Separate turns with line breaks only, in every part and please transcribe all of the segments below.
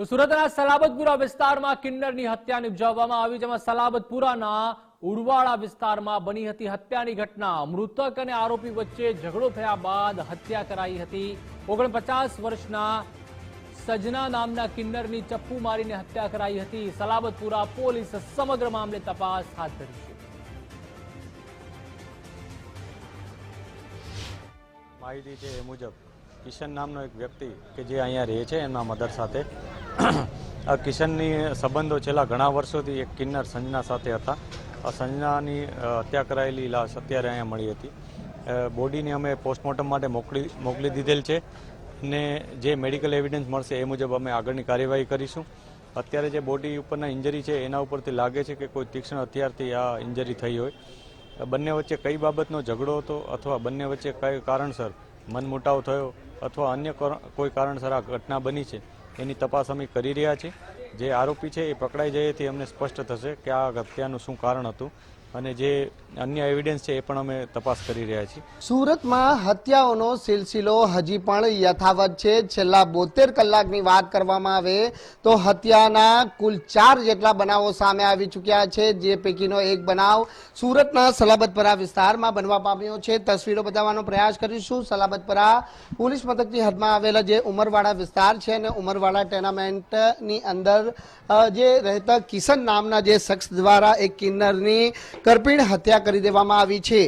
તો સુરતના સલાબતપુરા વિસ્તારમાં કિન્નરની હત્યા નિપજાવવામાં આવી, જેમાં સલાબતપુરાના ઉડવાળા વિસ્તારમાં બની હતી હત્યાની ઘટના. મૃતક અને આરોપી વચ્ચે ઝઘડો થયા બાદ હત્યા કરાઈ હતી. ઓગણપચાસ વર્ષના સજના નામના કિન્નરની ચપ્પુ મારીને હત્યા કરાઈ હતી. સલાબતપુરા પોલીસ સમગ્ર મામલે તપાસ હાથ ધરી છે.
માહિતી છે એ મુજબ કિશન નામનો એક વ્યક્તિ કે જે અહીંયા રહે છે, એમના મધર સાથે કિશનની સંબંધો છેલ્લા ઘણા વર્ષોથી એક કિન્નર સંજના સાથે હતા. સંજનાની હત્યા કરાયેલી લાશ અત્યારે અહીંયા મળી હતી. બોડીને અમે પોસ્ટમોર્ટમ માટે મોકલી મોકલી દીધેલ છે ને જે મેડિકલ એવિડન્સ મળશે એ મુજબ અમે આગળની કાર્યવાહી કરીશું. અત્યારે જે બોડી ઉપરના ઇન્જરી છે એના ઉપરથી લાગે છે કે કોઈ તીક્ષ્ણ હથિયારથી આ ઇન્જરી થઈ હોય. બંને વચ્ચે કઈ બાબતનો ઝઘડો હતો અથવા બંને વચ્ચે કઈ કારણસર મનમુટાવ થયો અથવા અન્ય કોઈ કારણસર આ ઘટના બની છે? એની તપાસ અમે કરી રહ્યા છીએ. જે આરોપી છે એ પકડાઈ જયેથી અમને સ્પષ્ટ થશે કે આ હત્યાનું શું કારણ હતું. અને જે અન્ય એવિડન્સ છે એ પણ અમે તપાસ કરી રહ્યા છીએ.
સુરતમાં હત્યાઓનો સિલસિલો હજી પણ યથાવત છે. છેલ્લા બોતેર કલાકની વાત કરવામાં આવે તો હત્યાના કુલ ચાર જેટલા બનાવો સામે આવી ચૂક્યા છે. જે પૈકીનો એક બનાવ સુરતના સલાબતપરા વિસ્તારમાં બનવા પામ્યો છે. તસવીરો બતાવવાનો પ્રયાસ કરીશું. સલાબતપરા પોલીસ મથકની હદમાં આવેલા જે ઉમરવાડા વિસ્તાર છે અને ઉમરવાડા ટેનામેન્ટની અંદર જે રહેતા કિશન નામના જે શખ્સ દ્વારા એક કિન્નરની કરપીણ હત્યા કરી દેવામાં આવી છે.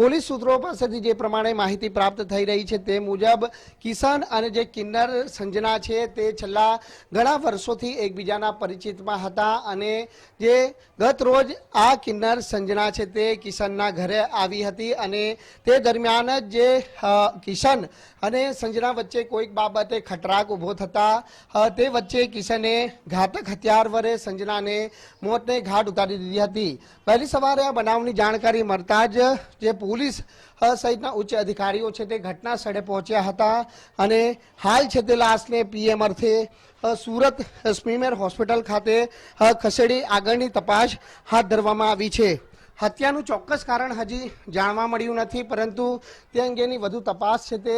પોલીસ સૂત્રો પાસેથી જે પ્રમાણે માહિતી પ્રાપ્ત થઈ રહી છે તે મુજબ કિશન અને જે કિન્નર સંજના છે તે છેલ્લા ઘણા વર્ષોથી એકબીજાના પરિચિતમાં હતા અને જે ગત રોજ આ કિન્નર સંજના છે તે કિશનના ઘરે આવી હતી અને તે દરમિયાન જ જે કિશન અને સંજના વચ્ચે કોઈક બાબતે ખટરાક ઊભો થતા તે વચ્ચે કિશને ઘાતક હથિયાર વડે સંજનાને મોતને ઘાટ ઉતારી દીધી હતી. પહેલી સવારે આ બનાવની જાણકારી મળતા જ જે પોલીસ સહિતના ઉચ્ચ અધિકારીઓ છે તે ઘટના સ્થળે પહોંચ્યા હતા અને હાલ છે તે લાશને પીએમ અર્થે સુરત સ્મીમેર હોસ્પિટલ ખાતે ખસેડી આગળની તપાસ હાથ ધરવામાં આવી છે. હત્યાનું ચોક્કસ કારણ હજી જાણવા મળ્યું નથી, પરંતુ તે અંગેની વધુ તપાસ છે તે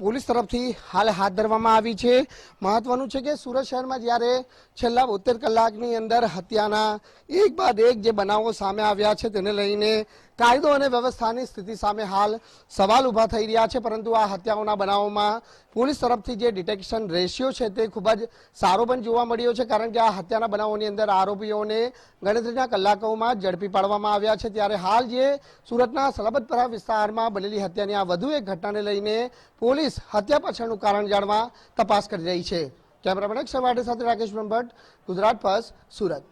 પોલીસ તરફથી હાલ હાથ ધરવામાં આવી છે. મહત્વનું છે કે સુરત શહેરમાં જ્યારે છેલ્લા બોતેર કલાકની અંદર હત્યાના એક બાદ એક જે બનાવો સામે આવ્યા છે તેને લઈને કાયદો અને વ્યવસ્થાની સ્થિતિ સામે હાલ સવાલ ઊભા થઈ રહ્યા છે, પરંતુ આ હત્યાઓના બનાવોમાં પોલીસ તરફથી જે ડિટેક્શન રેશિયો છે તે ખૂબ જ સારો પણ જોવા મળ્યો છે, કારણ કે આ હત્યાના બનાવોની અંદર આરોપીઓને ગણતરીના કલાકોમાં ઝડપી પાડવામાં આવ્યા છે. ત્યારે હાલ જે સુરતના સલાબતપરા વિસ્તારમાં બનેલી હત્યાની આ વધુ એક ઘટનાને લઈને પોલીસ હત્યા પાછળનું કારણ જાણવા તપાસ કરી રહી છે. કેમેરામેન અક્ષર માટે સાથે રાકેશ બ્રહ્મભટ્ટ, ગુજરાત ફર્સ્ટ સુરત.